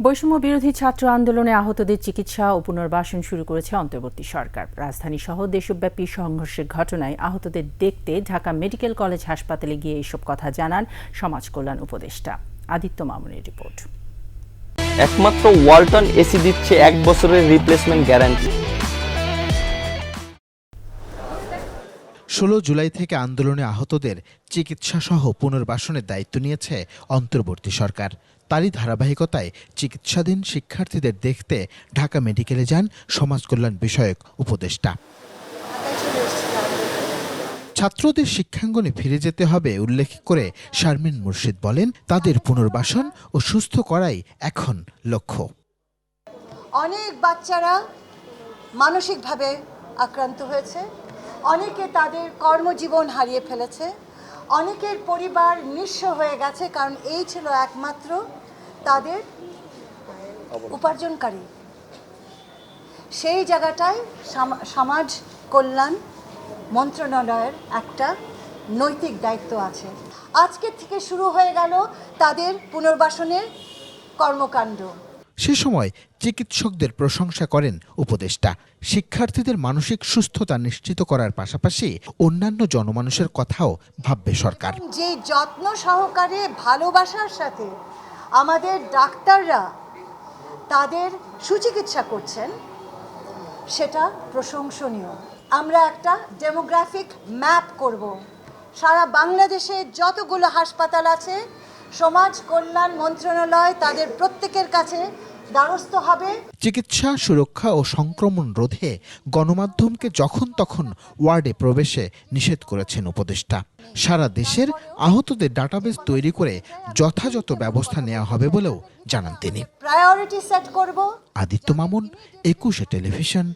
বৈষম্য বিরোধী ছাত্র আন্দোলনে আহতদের চিকিৎসা ও পুনর্বাসন শুরু করেছে অন্তর্বর্তী সরকার। রাজধানী সহ দেশব্যাপী সংঘর্ষের ঘটনায় আহতদের দেখতে ঢাকা মেডিকেল কলেজ হাসপাতালে গিয়ে এসব কথা জানান সমাজ কল্যাণ উপদেষ্টা। আদিত্য মামুনের রিপোর্ট। একমাত্র ওয়ালটন এসি দিচ্ছে এক বছরের রিপ্লেসমেন্ট গ্যারান্টি ষোলো জুলাই থেকে আন্দোলনে আহতদের চিকিৎসা সহ পুনর্বাসনের দায়িত্ব নিয়েছে অন্তর্বর্তী সরকার। তারই ধারাবাহিকতায় চিকিৎসাধীন শিক্ষার্থীদের দেখতে ঢাকা মেডিকেলে যান সমাজ কল্যাণ বিষয়ক উপদেষ্টা। ছাত্রদের শিক্ষাঙ্গনে ফিরে যেতে হবে উল্লেখ করে শারমিন মুর্শিদ বলেন, তাদের পুনর্বাসন ও সুস্থ করাই এখন লক্ষ্য। অনেক বাচ্চারা মানসিকভাবে আক্রান্ত হয়েছে। অনেকে তাদের কর্মজীবন হারিয়ে ফেলেছে অনেকের পরিবার নিঃস্ব হয়ে গেছে কারণ এই ছিল একমাত্র তাদের উপার্জনকারী। সেই জায়গাটায় সামা- সমাজ কল্যাণ মন্ত্রণালয়ের একটা নৈতিক দায়িত্ব আছে। আজকে থেকে শুরু হয়ে গেল তাদের পুনর্বাসনের কর্মকাণ্ড। সে সময় চিকিৎসকদের প্রশংসা করেন উপদেষ্টা। শিক্ষার্থীদের মানসিক সুস্থতা নিশ্চিত করার পাশাপাশি অন্যান্য জনমানুষের কথাও ভাববে সরকার। যে যত্ন সহকারে ভালোবাসার সাথে আমাদের ডাক্তাররা তাদের সুচিকিৎসা করছেন, সেটা প্রশংসনীয়। আমরা একটা ডেমোগ্রাফিক ম্যাপ করব। সারা বাংলাদেশে যতগুলো হাসপাতাল আছে সমাজ কল্যাণ মন্ত্রণালয় তাদের প্রত্যেকের কাছে দ্বারস্থ হবে। চিকিৎসা সুরক্ষা ও সংক্রমণ রোধে গণমাধ্যমকে যখন তখন ওয়ার্ডে প্রবেশে নিষেধ করেছেন উপদেষ্টা। সারা দেশের আহতদের ডাটাবেস তৈরি করে যথাযথ ব্যবস্থা নেওয়া হবে বলেও জানান তিনি। প্রায়োরিটি সেট করব। আদিত্য মামুন একুশে টেলিভিশন